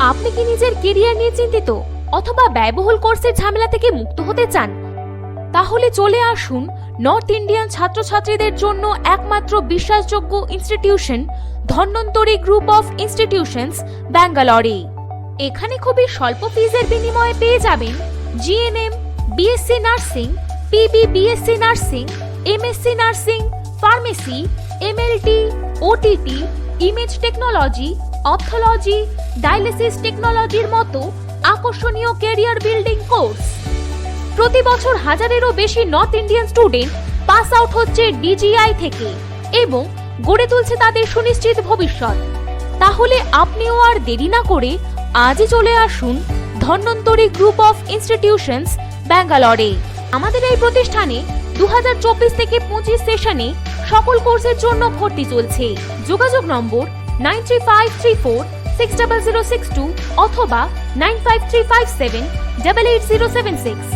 আপনি কি নিজের কেরিয়ার নিয়ে চিন্তিত অথবা ব্যয়বহুল কোর্সের ঝামেলা থেকে মুক্ত হতে চান? তাহলে চলে আসুন নর্থ ইন্ডিয়ান ছাত্রছাত্রীদের জন্য একমাত্র বিশ্বাসযোগ্য institution Dhanvantari group of institutions ব্যাঙ্গালোরে এখানে খুবই স্বল্প ফিজের বিনিময়ে পেয়ে যাবেন GNM BSc nursing PB BSc nursing MSc nursing pharmacy MLT OTT image technology ophthalmology dialysis টেকনোলজির মতো আকর্ষণীয় ক্যারিয়ার বিল্ডিং কোর্স। প্রতি বছর হাজারেরও বেশি North Indian student pass out হচ্ছে ডিজিআই থেকে এবং গড়ে তুলছে তাদের সুনিশ্চিত ভবিষ্যৎ। তাহলে আপনিও আর দেরি না করে আজই চলে আসুন ধন্বন্তরী গ্রুপ অফ ইনস্টিটিউশনস ব্যাঙ্গালোরে। আমাদের এই প্রতিষ্ঠানে দু হাজার চব্বিশ থেকে পঁচিশ সেশনে সকল কোর্সের জন্য ভর্তি চলছে। যোগাযোগ নম্বর nine three five three four six double zero six two অথবা nine five three five seven double eight zero seven six